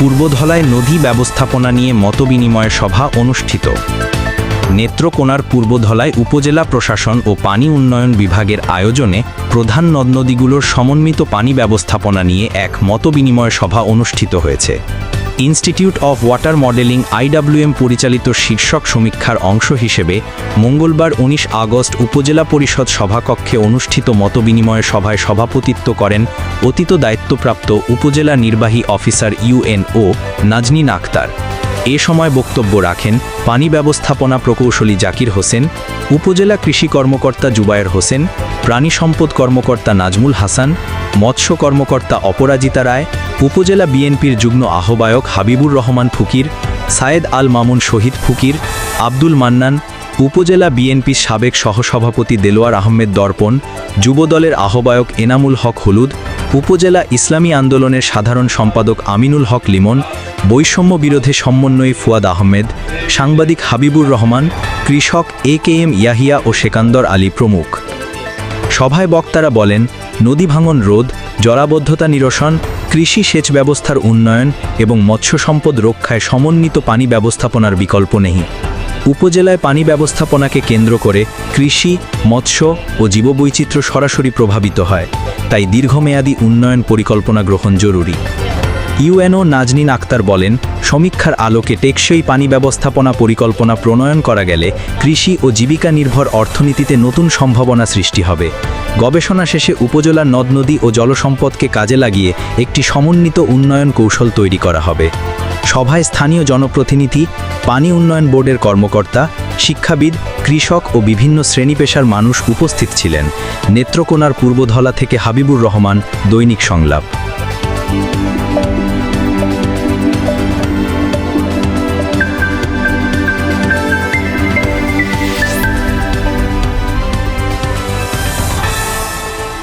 পূর্বধলায় নদী ব্যবস্থাপনা নিয়ে মতবিনিময় সভা অনুষ্ঠিত। নেত্রকোনার পূর্বধলায় উপজেলা প্রশাসন ও পানি উন্নয়ন বিভাগের আয়োজনে প্রধান নদ নদীগুলোর সমন্বিত পানি ব্যবস্থাপনা নিয়ে এক মতবিনিময় সভা অনুষ্ঠিত হয়েছে। Institute of water modelling IWM পরিচালিত শীর্ষক সমীক্ষার অংশ হিসেবে মঙ্গলবার ১৯ আগস্ট উপজেলা পরিষদ সভাকক্ষে অনুষ্ঠিত মতবিনিময় সভায় সভাপতিত্ব করেন অতীত দায়িত্বপ্রাপ্ত উপজেলা নির্বাহী অফিসার ইউএনও নাজনীন আক্তার এ সময় বক্তব্য রাখেন পানি ব্যবস্থাপনা প্রকৌশলী জাকির হোসেন, উপজেলা কৃষি কর্মকর্তা জুবায়ের হোসেন, প্রাণী সম্পদ কর্মকর্তা নাজমুল হাসান, মৎস্য কর্মকর্তা অপরাজিতা রায় উপজেলা বিএনপির যুগ্ম আহ্বায়ক হাবিবুর রহমান ফুকির, সায়েদ আল মামুন শহীদ ফুকির, আব্দুল মান্নান, উপজেলা বিএনপির সাবেক সহসভাপতি দেলোয়ার আহমেদ দর্পণ, যুবদলের আহ্বায়ক এনামুল হক হলুদ, উপজেলা ইসলামী আন্দোলনের সাধারণ সম্পাদক আমিনুল হক লিমন, বৈষম্য বিরোধে সমন্বয়ী ফুয়াদ আহমেদ, সাংবাদিক হাবিবুর রহমান, কৃষক এ কে এম ইয়াহিয়া ও সেকান্দর আলী প্রমুখ। সভায় বক্তারা বলেন, নদী ভাঙন রোধ, জলাবদ্ধতা নিরসন কৃষি সেচ ব্যবস্থার উন্নয়ন এবং মৎস্য সম্পদ রক্ষায় সমন্বিত পানি ব্যবস্থাপনার বিকল্প নেই। উপজেলায় পানি ব্যবস্থাপনাকে কেন্দ্র করে কৃষি, মৎস্য ও জীববৈচিত্র্য সরাসরি প্রভাবিত হয়। তাই দীর্ঘমেয়াদী উন্নয়ন পরিকল্পনা গ্রহণ জরুরি। ইউএনও নাজনীন আক্তার বলেন, সমীক্ষার আলোকে টেকসই পানি ব্যবস্থাপনা পরিকল্পনা প্রণয়ন করা গেলে কৃষি ও জীবিকা নির্ভর অর্থনীতিতে নতুন সম্ভাবনা সৃষ্টি হবে। গবেষণা শেষে উপজেলার নদ নদী ও জলসম্পদকে কাজে লাগিয়ে একটি সমন্বিত উন্নয়ন কৌশল তৈরি করা হবে। সভায় স্থানীয় জনপ্রতিনিধি, পানি উন্নয়ন বোর্ডের কর্মকর্তা, শিক্ষাবিদ, কৃষক ও বিভিন্ন শ্রেণি পেশার মানুষ উপস্থিত ছিলেন। নেত্রকোনার পূর্বধলা থেকে হাবিবুর রহমান দৈনিক সংলাপ।